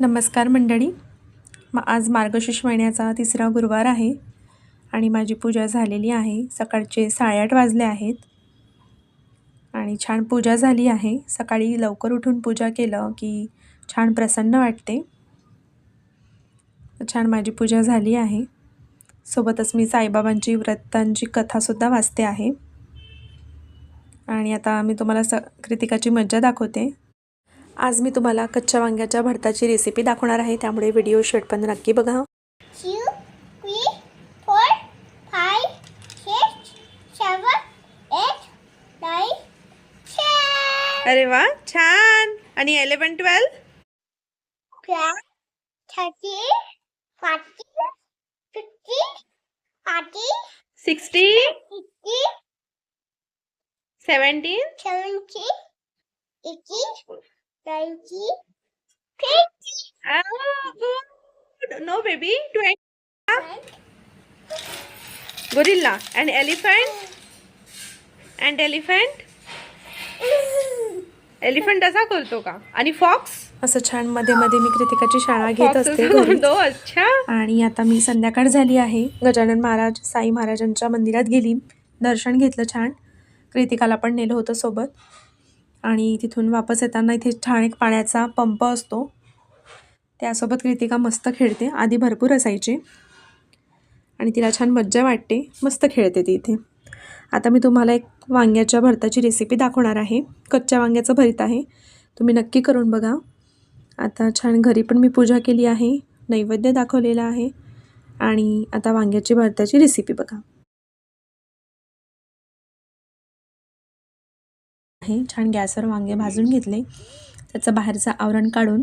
नमस्कार मंडळी. म आज मार्गशीर्ष महिन्याचा तिसरा गुरुवार आहे आणि माझी पूजा झालेली आहे. सकाळचे साडेआठ वाजले आहेत आणि छान पूजा झाली आहे. सकाळी लवकर उठून पूजा केलं की छान प्रसन्न वाटते. छान माझी पूजा झाली आहे. सोबतच मी साईबाबांची व्रतांची कथासुद्धा वाचते आहे. आणि आता मी तुम्हाला स कृतिकाची मज्जा दाखवते. आज मी तुम्हाला कच्च्या वांग्याच्या भरताची रेसिपी दाखवणार आहे. त्यामुळे व्हिडिओ शेवटपर्यंत नक्की बघा. अरे वा छान. आणि eleven twelve Twelve, thirty, forty, fifty, forty, sixty sixty, seventeen seventy, eighty, ninety, twenty. No baby twenty gorilla and elephant and elephant elephant असा करतो का? आणि फॉक्स असं छानमध्ये मध्ये मी कृतिकाची शाळा घेत असते अच्छा. आणि आता मी संध्याकाळ झाली आहे. गजानन महाराज साई महाराजांच्या मंदिरात गेली. दर्शन घेतलं छान. कृतिकाला पण नेलं होतं सोबत. आणि तिथून वापस येताना इथे छान एक पाण्याचा पंप असतो. त्यासोबत कृतिका मस्त खेळते. आधी भरपूर असायचे. आणि तिला छान मज्जा वाटते. मस्त खेळते ती इथे. आता मी तुम्हाला एक वांग्याच्या भरताची रेसिपी दाखवणार आहे. कच्च्या वांग्याचं भरीत आहे. तुम्ही नक्की करून बघा. आता छान घरी पण मी पूजा केली आहे. नैवेद्य दाखवलेला आहे. आणि आता वांग्याची भरताची रेसिपी बघा. आहे. छान गॅसवर वांगे भाजून घेतले. त्याचं बाहेरचं आवरण काढून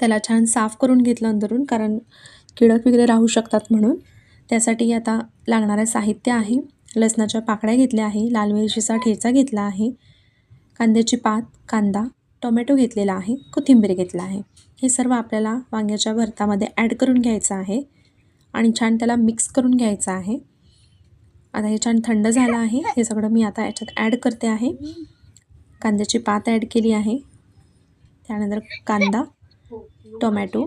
त्याला छान साफ करून घेतलं अंदरून कारण किडक वगैरे राहू शकतात म्हणून. त्यासाठी आता लागणारं साहित्य आहे. लसणाच्या पाकळ्या घेतल्या आहे. लाल मिरचीचा ठेचा घेतला आहे. कांद्याची पात कांदा टोमॅटो घेतलेला आहे. कोथिंबीर घेतला आहे. हे सर्व आपल्याला वांग्याच्या भरतामध्ये ॲड करून घ्यायचं आहे. आणि छान त्याला मिक्स करून घ्यायचं आहे. आता हे छान थंड झालं आहे. हे सगळं मी आता याच्यात ॲड करते आहे. कांद्याची पात ॲड केली आहे. त्यानंतर कांदा टोमॅटो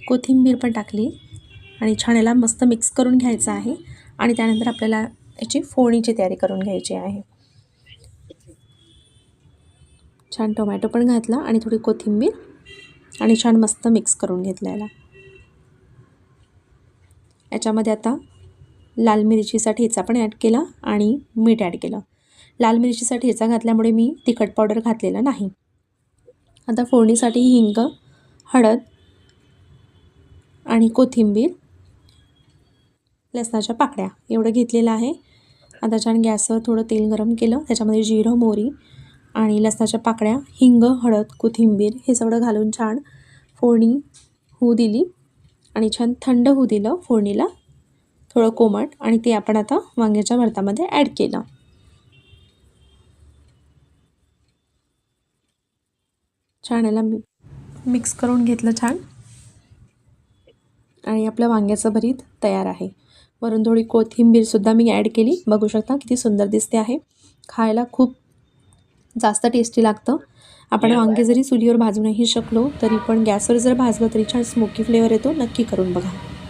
कोथिंबीर पण टाकली. आणि छान याला मस्त मिक्स करून घ्यायचं आहे. आणि त्यानंतर आपल्याला याची फोडणीची तयारी करून घ्यायची आहे. छान टोमॅटो पण घातला आणि थोडी कोथिंबीर आणि छान मस्त मिक्स करून घेतला याला याच्यामध्ये आता लाल मिरचीचा ठेचा पण ॲड केला आणि मीठ ॲड केलं. लाल मिरचीचा ठेचा घातल्यामुळे मी तिखट पावडर घातलेला नाही. आता फोडणीसाठी हिंग हळद आणि कोथिंबीर लसणाच्या पाकळ्या एवढं घेतलेलं आहे. आता छान गॅसवर थोडं तेल गरम केलं. त्याच्यामध्ये जिरं मोरी आणि लसणाच्या पाकळ्या हिंग हळद कोथिंबीर हे सगळं घालून छान फोडणी होऊ दिली आणि छान थंड होऊ दिलं फोडणीला. थोडं कोमट आणि ते आपण आता वांग्याच्या भरतामध्ये ॲड केलं. छान याला मी मिक्स करून घेतलं छान. आणि आपलं वांग्याचं भरीत तयार आहे. वरून थोडी कोथिंबीरसुद्धा मी ॲड केली. बघू शकता किती सुंदर दिसते आहे. खायला खूप जास्त टेस्टी लागतं. आपण वांगे जरी चुलीवर भाजू नाही शकलो तरी पण गॅसवर जर भाजलं तरी छान स्मोकी फ्लेवर येतो. नक्की करून बघा.